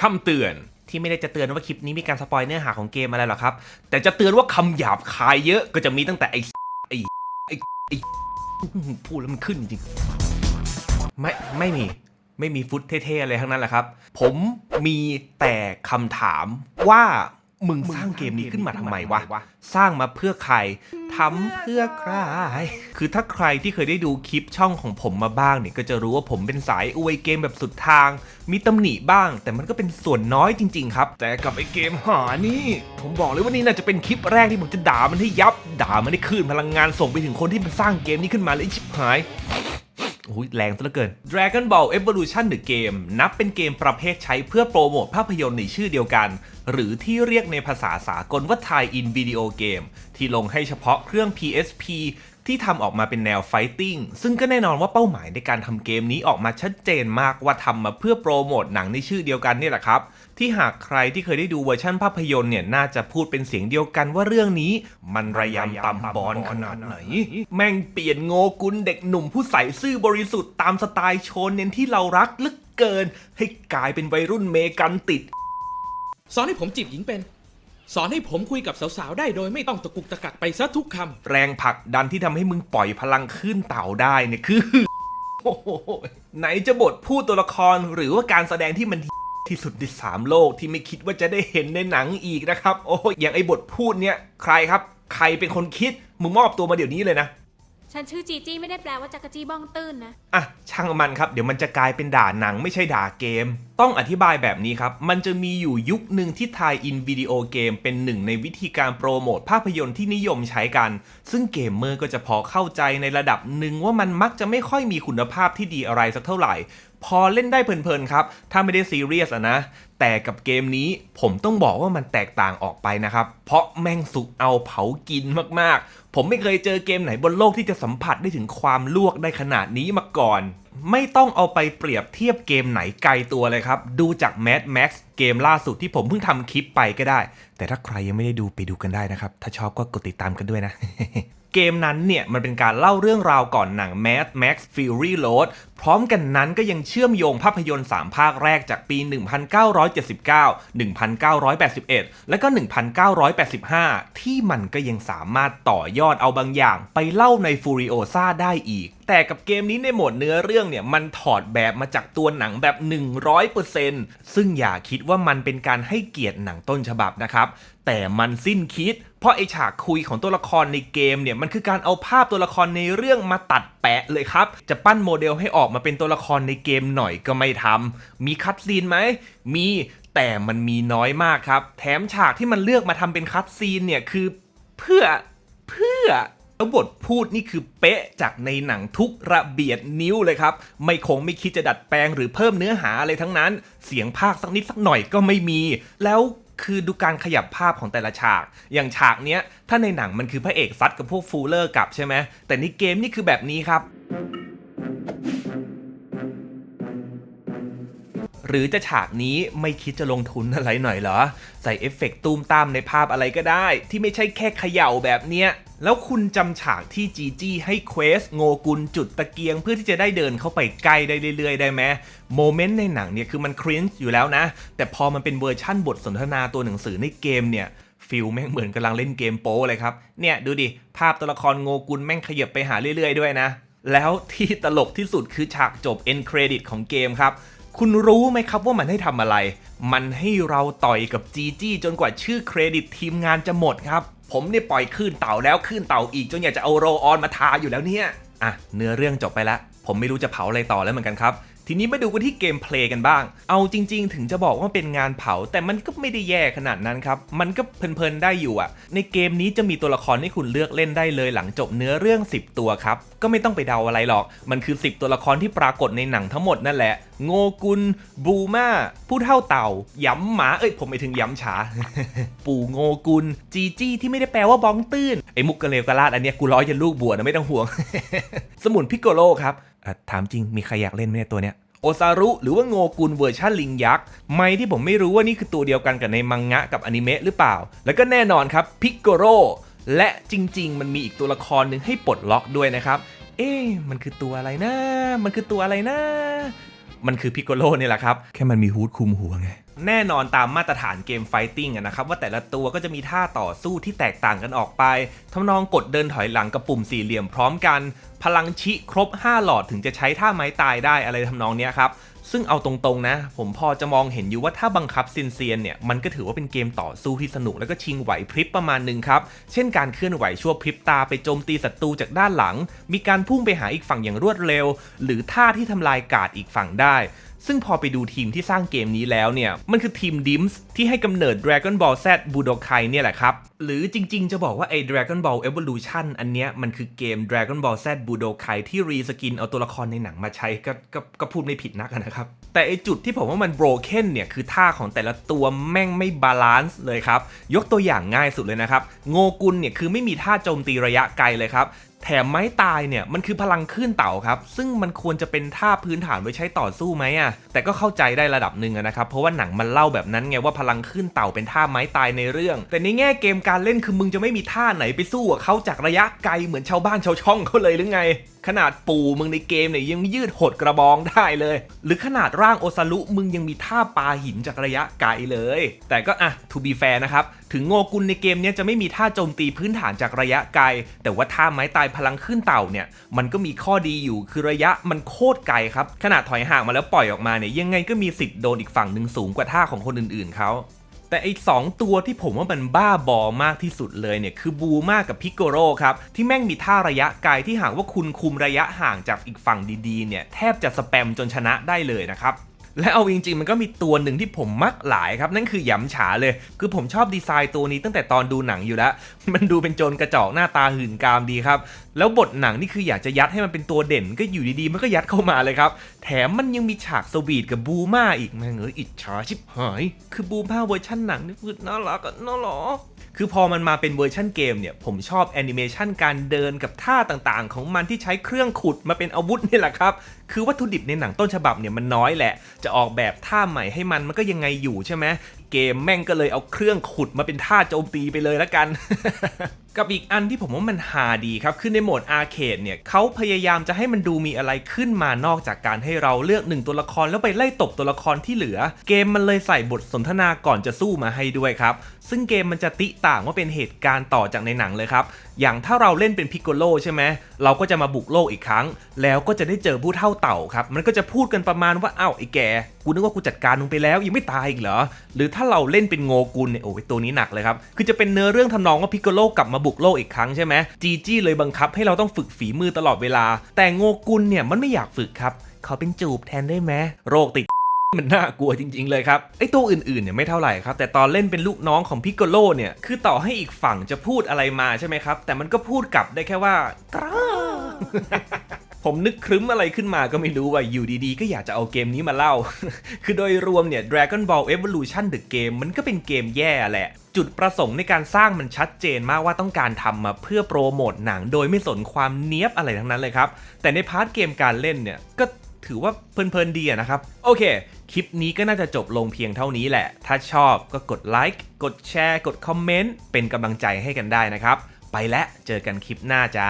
คำเตือนที่ไม่ได้จะเตือนว่าคลิปนี้มีการสปอยเนื้อหาของเกมอะไรหรอกครับ แต่จะเตือนว่าคำหยาบคายเยอะก็จะมีตั้งแต่ไอ้ไอ้ไอ้ไอ้พูดแล้วมันขึ้นจริง ไม่ไม่มีไม่มีฟุตเท่ๆอะไรทั้งนั้นแหละครับ ผมมีแต่คำถามว่า มึงสร้างเกมนี้ขึ้นมาทำไมวะ สร้างมาเพื่อใครทำเพื่อใคร คือถ้าใครที่เคยได้ดูคลิปช่องของผมมาบ้างเนี่ยก็จะรู้ว่าผมเป็นสายอวยเกมแบบสุดทาง มีตำหนิบ้าง แต่มันก็เป็นส่วนน้อยจริง ๆ ครับ แต่กับไอเกมหานี่ ผมบอกเลยว่านี่น่าจะเป็นคลิปแรกที่ผมจะด่ามันให้ยับ ด่ามันให้คลื่นพลังงานส่งไปถึงคนที่มันสร้างเกมนี้ขึ้นมาเลยไอ้ชิบหาย โอ้ยแรงซะเหลือเกิน Dragon Ball Evolution The Game นับเป็นเกมประเภทใช้เพื่อโปรโมทภาพยนตร์ในชื่อเดียวกัน หรือที่เรียกในภาษาสากลว่า Tie-in Video Game ที่ลงให้เฉพาะเครื่อง PSP ที่ทำออกมาเป็นแนวไฟติ้งซึ่งก็แน่นอนว่าเป้าหมายในการทำเกมนี้ออกมาชัดเจนมากว่าทำมาเพื่อโปรโมทหนังในชื่อเดียวกันนี่แหละครับ ที่หากใครที่เคยได้ดูเวอร์ชั่นภาพยนตร์เนี่ยน่าจะพูดเป็นเสียงเดียวกันว่าเรื่องนี้มันระยำตำบอลขนาดไหน แม่งเปลี่ยนโงกุลเด็กหนุ่มผู้ใส่ซื่อบริสุทธิ์ตามสไตล์โชนเน้นที่เรารักลึกเกิน ให้กลายเป็นวัยรุ่นเมกันติด สอนให้ผมจีบหญิงเป็น สอนให้ผมคุยกับสาวๆได้โดยไม่ต้องตะกุกตะกักไปซะทุกคำแรงผลักดันที่ทำให้มึงปล่อยพลังขึ้นเต่าได้เนี่ยคือโอ้โหไหนจะบทพูดตัวละครหรือว่าการแสดงที่มัน ที่สุดในสามโลกที่ไม่คิดว่าจะได้เห็นในหนังอีกนะครับ โอ้ยอย่างไอ้บทพูดเนี่ยใครครับ ใครเป็นคนคิดมึงมอบตัวมาเดี๋ยวนี้เลยนะ ฉันชื่อจีจี้ไม่ได้แปลว่าจักรจี้บ้องตื้นนะ อะช่างมันครับ เดี๋ยวมันจะกลายเป็นด่าหนังไม่ใช่ด่าเกม ต้องอธิบายแบบนี้ครับ มันจะมีอยู่ยุคหนึ่งที่ทายอินวิดีโอเกมเป็นหนึ่งในวิธีการโปรโมทภาพยนตร์ที่นิยมใช้กัน ซึ่งเกมเมอร์ก็จะพอเข้าใจในระดับหนึ่งว่ามันมักจะไม่ค่อยมีคุณภาพที่ดีอะไรสักเท่าไหร่ พอเล่นได้เพลินๆครับ ถ้าไม่ได้ซีเรียสอะนะ แต่กับเกมนี้ผมต้องบอกว่ามันแตกต่างออกไปนะครับ เพราะแม่งสุกเอาเผากินมากๆ ผมไม่เคยเจอเกมไหนบนโลกที่จะสัมผัสได้ถึงความลวกได้ขนาดนี้มาก่อน ไม่ต้องเอาไปเปรียบเทียบเกมไหนไกลตัวเลยครับ ดูจาก Mad Max เกมล่าสุดที่ผมเพิ่งทำคลิปไปก็ได้ แต่ถ้าใครยังไม่ได้ดูไปดูกันได้นะครับ ถ้าชอบก็กดติดตามกันด้วยนะ เกมนั้นเนี่ยมันเป็นการเล่าเรื่องราวก่อนหนัง Mad Max Fury Road พร้อมกันนั้นก็ยังเชื่อมโยงภาพยนตร์ 3 ภาคแรกจากปี 1979 1981 และก็ 1985 ที่มันก็ยังสามารถต่อยอดเอาบางอย่าง ไปเล่าใน Furiosa ได้อีก แต่กับเกมนี้ในโหมดเนื้อเรื่องเนี่ยมันถอดแบบมาจากตัวหนังแบบ 100%ซึ่งอย่าคิดว่ามันเป็นการให้เกียรติหนังต้นฉบับนะครับ แต่มันสิ้นคิด เพราะไอฉากคุยของตัวละครในเกมเนี่ยมันคือการเอาภาพตัวละครในเรื่องมาตัดแปะเลยครับ จะปั้นโมเดลให้ออกมาเป็นตัวละครในเกมหน่อยก็ไม่ทำมีคัตซีนไหมมีแต่มันมีน้อยมากครับ แถมฉากที่มันเลือกมาทำเป็นคัตซีนเนี่ยคือเพื่อเพื่อ แล้วบทพูดนี่คือเป๊ะจากในหนังทุกระเบียดนิ้วเลยครับ ไม่คงไม่คิดจะดัดแปลงหรือเพิ่มเนื้อหาอะไรทั้งนั้น เสียงภาคสักนิดสักหน่อยก็ไม่มี แล้วคือดูการขยับภาพของแต่ละฉาก อย่างฉากเนี้ย ถ้าในหนังมันคือพระเอกซัดกับพวกฟูลเลอร์กลับใช่ไหม แต่ในเกมนี่คือแบบนี้ครับ หรือจะฉากนี้ไม่คิดจะลงทุนอะไรหน่อยเหรอ ใส่เอฟเฟกต์ตูมตามในภาพอะไรก็ได้ ที่ไม่ใช่แค่เขย่าแบบเนี้ย แล้วคุณจำฉากที่จีจี้ให้เควสโงกุลจุดตะเกียง เพื่อที่จะได้เดินเข้าไปใกล้ได้เรื่อยๆ ได้ไหมโมเมนต์ในหนังเนี่ยคือมันครินช์อยู่แล้วนะ แต่พอมันเป็นเวอร์ชั่นบทสนทนาตัวหนังสือในเกมเนี่ยฟิลแม่งเหมือนกำลังเล่นเกมโป้เลยครับ เนี่ยดูดิ ภาพตัวละครโงกุลแม่งขยับไปหาเรื่อยๆ ด้วยนะ แล้วที่ตลกที่สุดคือฉากจบ end credit ของเกมครับ คุณรู้ไหมครับว่ามันให้ทำอะไร มันให้เราต่อยกับจีจี้จนกว่าชื่อเครดิตทีมงานจะหมดครับ ผมเนี่ยปล่อยคลื่นเต่าแล้วคลื่นเต่าอีกจนอยากจะเอาโรออนมาทาอยู่แล้วเนี่ย อะ เนื้อเรื่องจบไปแล้ว ผมไม่รู้จะเผาอะไรต่อแล้วเหมือนกันครับ ทีนี้มาดูกันที่เกมเพลย์กันบ้าง เอาจริง ๆ ถึงจะบอกว่าเป็นงานเผา แต่มันก็ไม่ได้แย่ขนาดนั้นครับ มันก็เพลินๆได้อยู่อะในเกมนี้จะมีตัวละครให้คุณเลือกเล่นได้เลยหลังจบเนื้อเรื่อง 10 ตัวครับ ก็ไม่ต้องไปเดาอะไรหรอก มันคือ 10 ตัวละครที่ปรากฏในหนังทั้งหมดนั่นแหละโงกุล บูมาผู้เท่าเต่า ย้ำหมา เอ้ย ผมไปถึงย้ำฉา ปู่โงกุล จีจี้ที่ไม่ได้แปลว่าบ้องตื้น ไอ้มุกกระเลวกระลาดอันเนี้ยกูร้อยจนลูกบวชนะไม่ต้องห่วง สมุนพิกโกโลครับถามจริงมีใครอยากเล่นไหมตัวเนี้ย โอซารุหรือว่าโงกุลเวอร์ชันลิงยักษ์ไม่ที่ผมไม่รู้ว่านี่คือตัวเดียวกันกับในมังงะกับอนิเมะหรือเปล่า แล้วก็แน่นอนครับพิกโกโรและจริง ๆ มันมีอีกตัวละครหนึ่งให้ปลดล็อกด้วยนะครับ เอ๊มันคือตัวอะไรนะ มันคือตัวอะไรนะ มันคือพิกโกโลนี่แหละครับ แค่มันมีฮูดคุมหัวไง แน่นอนตามมาตรฐานเกมไฟติ้งนะครับว่าแต่ละตัวก็จะมีท่าต่อสู้ที่แตกต่างกันออกไปทำนองกดเดินถอยหลังกับปุ่มสี่เหลี่ยมพร้อมกัน พลังชิครบ 5 หลอดถึงจะใช้ท่าไม้ตายได้อะไรทำนองนี้ครับซึ่งเอาตรงๆนะ ผมพอจะมองเห็นอยู่ว่าถ้าบังคับซินเซียนเนี่ย มันก็ถือว่าเป็นเกมต่อสู้ที่สนุกแล้วก็ชิงไหวพริบประมาณหนึ่งครับ เช่นการเคลื่อนไหวชั่วพริบตาไปโจมตีศัตรูจากด้านหลัง มีการพุ่งไปหาอีกฝั่งอย่างรวดเร็ว หรือท่าที่ทำลายกาดอีกฝั่งได้ ซึ่งพอไปดูทีมที่สร้างเกมนี้แล้วเนี่ย มันคือทีมดิมส์ที่ให้กำเนิด Dragon Ball Z Budokai เนี่ยแหละครับ หรือจริงๆ จะบอกว่าไอ้ Dragon Ball Evolution อันเนี้ยมันคือเกม Dragon Ball Z Budokai ที่รีสกินเอาตัวละครในหนังมาใช้ก็กก็พูดไม่ผิดนักนะครับ แต่ไอจุดที่ผมว่ามัน broken เนี่ยคือท่าของแต่ละตัวแม่งไม่บาลานซ์เลยครับ ยกตัวอย่างง่ายสุดเลยนะครับ โงกุลเนี่ยคือไม่มีท่าโจมตีระยะไกลเลยครับ แถมไม้ตายเนี่ยมันคือพลังคลื่นเต่าครับ ซึ่งมันควรจะเป็นท่าพื้นฐานไว้ใช้ต่อสู้ไหมอะแต่ก็เข้าใจได้ระดับหนึ่งะนะครับ เพราะว่าหนังมันเล่าแบบนั้นไงว่าพลังคลื่นเต่าเป็นท่าไม้ตายในเรื่อง แต่ในแง่เกมการเล่นคือมึงจะไม่มีท่าไหนไปสู้กับเขาจากระยะไกลเหมือนชาวบ้านชาวช่องเขาเลยหรือไงขนาดปู่มึงในเกมเนี่ยยังยืดหดกระบองได้เลย หรือขนาดร่างโอซารุมึงยังมีท่าปาหินจากระยะไกลเลย แต่ก็อะ to be fair นะครับ ถึงโงกุลในเกมเนี้ยจะไม่มีท่าโจมตีพื้นฐานจากระยะไกล แต่ว่าท่าไม้ตายพลังขึ้นเต่าเนี่ย มันก็มีข้อดีอยู่คือระยะมันโคตรไกลครับ ขนาดถอยห่างมาแล้วปล่อยออกมาเนี่ยยังไงก็มีสิทธิ์โดนอีกฝั่งหนึ่งสูงกว่าท่าของคนอื่นๆเขา แต่ไอ้สองตัวที่ผมว่ามันบ้าบอมากที่สุดเลยเนี่ยคือบูมากับพิกโกโรครับ ที่แม่งมีท่าระยะไกลที่หากว่าคุณคุมระยะห่างจากอีกฝั่งดีๆเนี่ยแทบจะสแปมจนชนะได้เลยนะครับ และเอาจริงๆมันก็มีตัวหนึ่งที่ผมมักหลายครับ นั่นคือหยำฉาเลย คือผมชอบดีไซน์ตัวนี้ตั้งแต่ตอนดูหนังอยู่แล้ว มันดูเป็นโจรกระจอกหน้าตาหื่นกามดีครับ แล้วบทหนังนี่คืออยากจะยัดให้มันเป็นตัวเด่นก็อยู่ดีๆ มันก็ยัดเข้ามาเลยครับ แถมมันยังมีฉากสวีทกับบูมาอีกแม่งเอ้ยอิจฉาชิบหายคือบูมาเวอร์ชันหนังนี่คือน่ารักอะน่าหรอคือพอมันมาเป็นเวอร์ชันเกมเนี่ยผมชอบแอนิเมชันการเดินกับท่าต่างๆ ของมันที่ใช้เครื่องขุดมาเป็นอาวุธนี่แหละครับ คือวัตถุดิบในหนังต้นฉบับเนี่ยมันน้อยแหละ จะออกแบบท่าใหม่ให้มันมันก็ยังไงอยู่ใช่ไหมเกมแม่งก็เลยเอาเครื่องขุดมาเป็นท่าโจมตีไปเลยละกันกับอีกอันที่ผมว่ามันฮาดีครับ คือในโหมดอาร์เคดเนี่ยเขาพยายามจะให้มันดูมีอะไรขึ้นมานอกจากการให้เราเลือกหนึ่งตัวละครแล้วไปไล่ตบตัวละครที่เหลือ เกมมันเลยใส่บทสนทนาก่อนจะสู้มาให้ด้วยครับ ซึ่งเกมมันจะติต่างว่าเป็นเหตุการณ์ต่อจากในหนังเลยครับ อย่างถ้าเราเล่นเป็นพิกโกโลใช่ไหมเราก็จะมาบุกโลกอีกครั้ง แล้วก็จะได้เจอผู้เท่าเต่าครับ มันก็จะพูดกันประมาณว่าอ้าวไอ้แกกูนึกว่ากูจัดการมึงไปแล้วยังไม่ตายอีกเหรอ หรือถ้าเราเล่นเป็นโงกุลเนี่ยโอ้ยตัวนี้หนักเลยครับ คือจะเป็นเนื้อเรื่องทำนองว่าพิกโกโลกลับมาบุกโลกอีกครั้งใช่ไหมจีจี้เลยบังคับให้เราต้องฝึกฝีมือตลอดเวลา แต่โงกุลเนี่ยมันไม่อยากฝึกครับเขอเป็นจูบแทนได้ไหมโรคติดมันน่ากลัวจริง ๆ เลยครับ ไอ้ตัวอื่นๆเนี่ยไม่เท่าไหร่ครับ แต่ตอนเล่นเป็นลูกน้องของพิกโกโลเนี่ย คือต่อให้อีกฝั่งจะพูดอะไรมาใช่ไหมครับ แต่มันก็พูดกลับได้แค่ว่ากราผมนึกครึ้มอะไรขึ้นมาก็ไม่รู้ว่าอยู่ดีๆ ก็อยากจะเอาเกมนี้มาเล่า คือโดยรวมเนี่ย Dragon Ball Evolution The Game มันก็เป็นเกมแย่แหละ จุดประสงค์ในการสร้างมันชัดเจนมากว่าต้องการทำมาเพื่อโปรโมทหนัง โดยไม่สนความเนี้ยบอะไรทั้งนั้นเลยครับ แต่ในพาร์ทเกมการเล่นเนี่ยก็ถือว่าเพลินๆดีอะนะครับ โอเค คลิปนี้ก็น่าจะจบลงเพียงเท่านี้แหละ ถ้าชอบก็กดไลค์กดแชร์ กดคอมเมนต์เป็นกำลังใจให้กันได้นะครับ ไปแล้วเจอกันคลิปหน้าจ้า